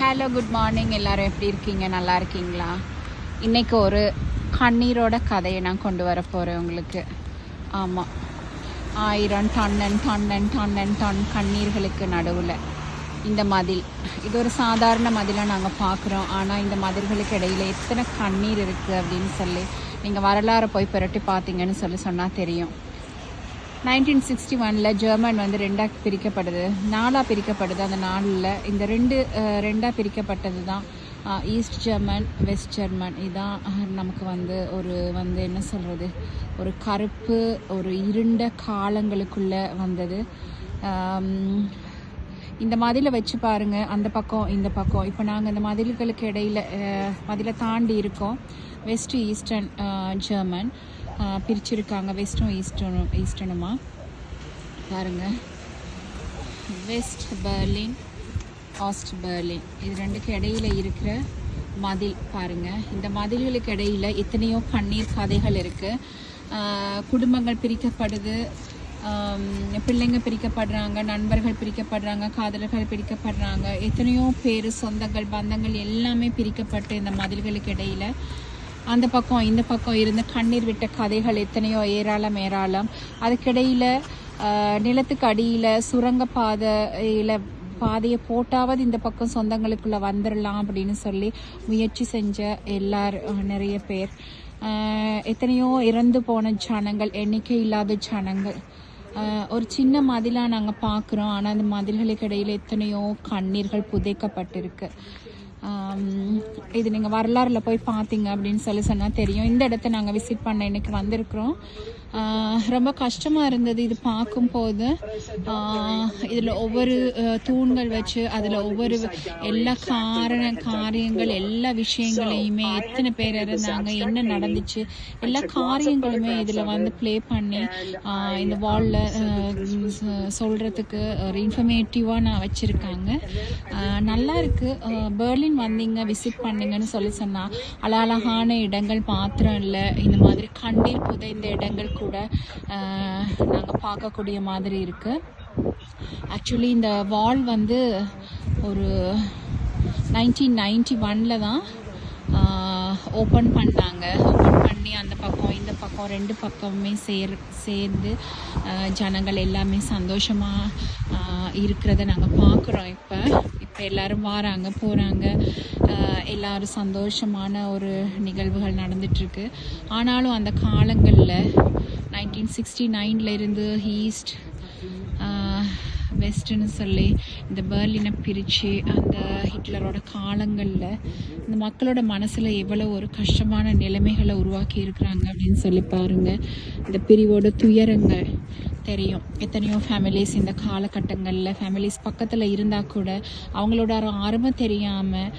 Hello good morning எல்லாரும் எப்படி இருக்கீங்க? நல்லா இருக்கீங்களா? இன்னைக்கு ஒரு கண்ணீரோட கதையை நான் கொண்டு வர போகிறேன் உங்களுக்கு. ஆமாம் ஆயிரம் டன்னன் டன்னன் டன்னன் டன் கண்ணீர்களுக்கு நடுவில். இந்த மதில். இது ஒரு சாதாரண மதிலாக நாங்கள் பார்க்குறோம் ஆனால் இந்த மதில்களுக்கு இடையில எத்தனை கண்ணீர் இருக்குது அப்படின்னு சொல்லி நீங்கள் வரலாறை போய் புரட்டி பார்த்தீங்கன்னு சொல்லி சொன்னால் தெரியும். நைன்டீன் சிக்ஸ்டி ஒனில் ஜெர்மன் வந்து ரெண்டாக பிரிக்கப்படுது நாலாக பிரிக்கப்படுது அந்த நாளில் இந்த ரெண்டு ரெண்டாக பிரிக்கப்பட்டது தான் ஈஸ்ட் ஜெர்மன் வெஸ்ட் ஜெர்மன். இதான் நமக்கு வந்து ஒரு வந்து என்ன சொல்கிறது ஒரு கருப்பு ஒரு இருண்ட காலங்களுக்குள்ளே வந்தது. இந்த மதிலை வச்சு பாருங்கள் அந்த பக்கம் இந்த பக்கம். இப்போ நாங்கள் இந்த மதில்களுக்கு இடையில் மதிலை தாண்டி இருக்கோம் வெஸ்ட் ஈஸ்டர்ன் ஜெர்மன். பிரிச்சிருக்காங்க. வெஸ்டும் ஈஸ்டனும் ஈஸ்டர்னுமா பாருங்க. வெஸ்ட் பெர்லின் ஆஸ்ட் பெர்லின் இது ரெண்டுக்கு இடையில இருக்கிற மதில். பாருங்க. இந்த மதில்களுக்கு இடையில எத்தனையோ கண்ணீர் கதைகள் இருக்கு. குடும்பங்கள் பிரிக்கப்படுது. பிள்ளைங்க பிரிக்கப்படுறாங்க நண்பர்கள் பிரிக்கப்படுறாங்க காதலர்கள் பிரிக்கப்படுறாங்க. எத்தனையோ பேர் சொந்தங்கள் பந்தங்கள் எல்லாமே பிரிக்கப்பட்டு இந்த மதில்களுக்கு இடையில அந்த பக்கம் இந்த பக்கம் இருந்து கண்ணீர் விட்ட கதைகள் எத்தனையோ ஏராளம் ஏராளம். அதுக்கிடையில நிலத்துக்கு அடியில சுரங்க பாதையில பாதையை போட்டாவது இந்த பக்கம் சொந்தங்களுக்குள்ள வந்துடலாம் அப்படின்னு சொல்லி முயற்சி செஞ்ச எல்லாரும் நிறைய பேர். எத்தனையோ இறந்து போன ஜனங்கள் எண்ணிக்கை இல்லாத ஜனங்கள். ஒரு சின்ன மதிலாக நாங்கள் பார்க்குறோம் ஆனால் அந்த மதில்களுக்கு இடையில் எத்தனையோ கண்ணீர்கள் புதைக்கப்பட்டிருக்கு. இது நீங்கள் வரலாறில் போய் பார்த்தீங்க அப்படின்னு சொல்லி சொன்னால் தெரியும். இந்த இடத்த நாங்கள் விசிட் பண்ண இன்றைக்கி வந்திருக்கிறோம். ரொம்ப கஷ்டமாக இருந்தது இது பார்க்கும்போது. இதில் ஒவ்வொரு தூண்கள் வச்சு அதில் ஒவ்வொரு எல்லா காரண காரியங்கள் எல்லா விஷயங்களையுமே எத்தனை பேர் இருந்தாங்க என்ன நடந்துச்சு எல்லா காரியங்களுமே இதில் வந்து ப்ளே பண்ணி இந்த வாலில் சொல்கிறதுக்கு ஒரு இன்ஃபர்மேட்டிவாக நான் வச்சுருக்காங்க. நல்லா இருக்குது பெர்லின் வந்தீங்க விசிட் பண்ணீங்கன்னு சொல்லி சொன்னால் அழகழகான இடங்கள் மாத்திரம் இல்லை இந்த மாதிரி கண்ணீர் புதைந்த இடங்கள் கூட நாங்கள் பார்க்கக்கூடிய மாதிரி இருக்குது ஆக்சுவலி இந்த வால் வந்து ஒரு நைன்டீன் நைன்டி ஒனில் தான் ஓப்பன் பண்ணாங்க. ஓப்பன் பண்ணி அந்த பக்கம் இந்த பக்கம் ரெண்டு பக்கமுமே சேர் சேர்ந்து ஜனங்கள் எல்லாமே சந்தோஷமாக இருக்கிறத நாங்கள் பார்க்குறோம் இப்போ. இப்போ எல்லோரும் வராங்க போகிறாங்க எல்லோரும் சந்தோஷமான ஒரு நிகழ்வுகள் நடந்துட்டுருக்கு ஆனாலும் அந்த காலங்களில் நைன்டீன் சிக்ஸ்டி நைனில் இருந்து ஈஸ்ட் வெஸ்ட்னு சொல்லி இந்த பெர்லினை பிரித்து அந்த ஹிட்லரோட காலங்களில் இந்த மக்களோட மனசில் எவ்வளோ ஒரு கஷ்டமான நிலைமைகளை உருவாக்கி இருக்கிறாங்க அப்படின்னு சொல்லி பாருங்கள் இந்த பிரிவோட துயரங்கள் தெரியும். எத்தனையோ ஃபேமிலிஸ் இந்த காலகட்டங்களில் ஃபேமிலிஸ் பக்கத்தில் இருந்தால் கூட அவங்களோட அருமை தெரியாமல்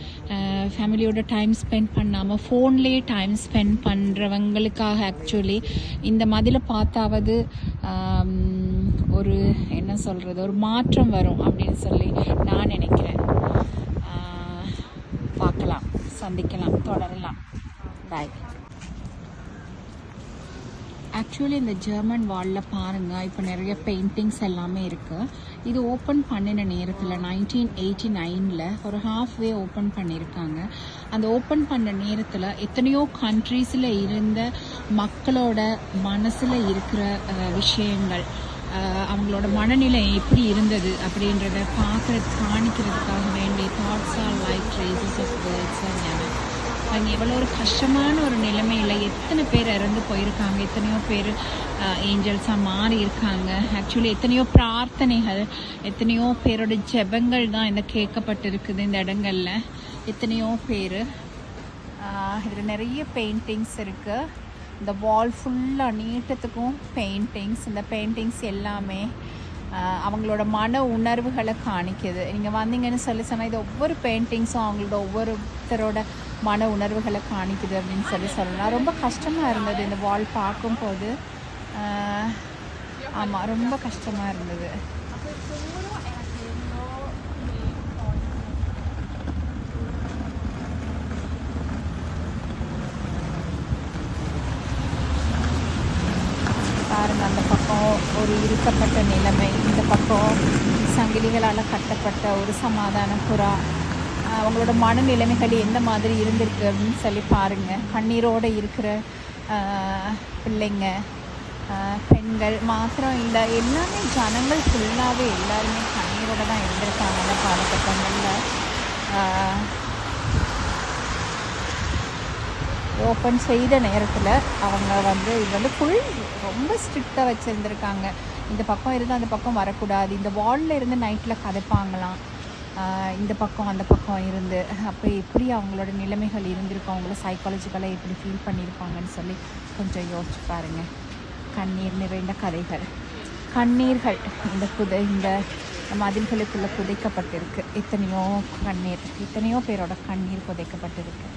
ஃபேமிலியோட டைம் ஸ்பெண்ட் பண்ணாமல் ஃபோன்லேயே டைம் ஸ்பெண்ட் பண்ணுறவங்களுக்காக ஆக்சுவலி இந்த மதில பார்த்தாவது ஒரு என்ன சொல்கிறது ஒரு மாற்றம் வரும் அப்படின்னு சொல்லி நான் நினைக்கிறேன். பார்க்கலாம் சந்திக்கலாம் தொடரலாம். பாய் ஆக்சுவலி இந்த ஜெர்மன் வாலில் பாருங்கள் இப்போ நிறைய பெயிண்டிங்ஸ் எல்லாமே இருக்குது இது ஓப்பன் பண்ணின நேரத்தில் நைன்டீன் எயிட்டி நைனில் ஒரு ஹாஃப் வே ஓப்பன் பண்ணியிருக்காங்க அந்த ஓப்பன் பண்ண நேரத்தில் எத்தனையோ கண்ட்ரீஸில் இருந்த மக்களோட மனசில் இருக்கிற விஷயங்கள் அவங்களோட மனநிலை எப்படி இருந்தது அப்படின்றத பார்க்குறது காணிக்கிறதுக்காக அவங்க எவ்வளோ ஒரு கஷ்டமான ஒரு நிலைமையில் எத்தனை பேர் இறந்து போயிருக்காங்க? எத்தனையோ பேர் ஏஞ்சல்ஸாக மாறி இருக்காங்க. ஆக்சுவலி எத்தனையோ பிரார்த்தனைகள் எத்தனையோ பேரோட ஜெபங்கள் தான் இந்த கேட்கப்பட்டிருக்குது இந்த இடங்கள்ல. எத்தனையோ பேர் இதில் நிறைய பெயிண்டிங்ஸ் இருக்குது இந்த வால் ஃபுல்லாக நீட்டத்துக்கும் பெயிண்டிங்ஸ் இந்த பெயிண்டிங்ஸ் எல்லாமே அவங்களோட மன உணர்வுகளை காணிக்குது. நீங்கள் வந்தீங்கன்னு சொல்லி சொன்னால் இது ஒவ்வொரு பெயிண்டிங்ஸும் அவங்களோட ஒவ்வொருத்தரோட மன உணர்வுகளை காணிக்குது அப்படின்னு சொல்லி சொல்லலாம். ரொம்ப கஷ்டமாக இருந்தது இந்த வால் பார்க்கும்போது. ஆமாம் ரொம்ப கஷ்டமாக இருந்தது பாருங்க அந்த பக்கம் ஒரு இருக்கப்பட்ட நிலைமை இந்த பக்கம் சங்கிலிகளால் கட்டப்பட்ட ஒரு சமாதான புறா. அவங்களோட மனநிலைமைகள் எந்த மாதிரி இருந்திருக்கு அப்படின்னு சொல்லி பாருங்கள் கண்ணீரோடு இருக்கிற பிள்ளைங்க பெண்கள் மாத்திரம் இல்லை எல்லாமே ஜனங்கள் ஃபுல்லாகவே எல்லாருமே கண்ணீரோடு தான் இருந்திருக்காங்க அந்த காலகட்டங்களில். ஓப்பன் செய்த நேரத்தில் அவங்க வந்து இது வந்து ஃபுல் ரொம்ப ஸ்ட்ரிக்டாக வச்சுருந்துருக்காங்க. இந்த பக்கம் இருந்து அந்த பக்கம் வரக்கூடாது. இந்த வாலில் இருந்து நைட்டில் கதைப்பாங்களாம். இந்த பக்கம் அந்த பக்கம் இருந்து. அப்போ எப்படி அவங்களோட நிலைமைகள் இருந்திருக்கும்? அவங்கள சைக்காலஜிக்கலாக எப்படி ஃபீல் பண்ணியிருப்பாங்கன்னு சொல்லி கொஞ்சம் யோசிச்சு பாருங்கள் கண்ணீர் நிறைந்த கதைகள். கண்ணீர்கள் இந்த புதை இந்த மதில்களுக்குள்ளே புதைக்கப்பட்டிருக்கு. எத்தனையோ கண்ணீர் எத்தனையோ பேரோட கண்ணீர் புதைக்கப்பட்டிருக்கு.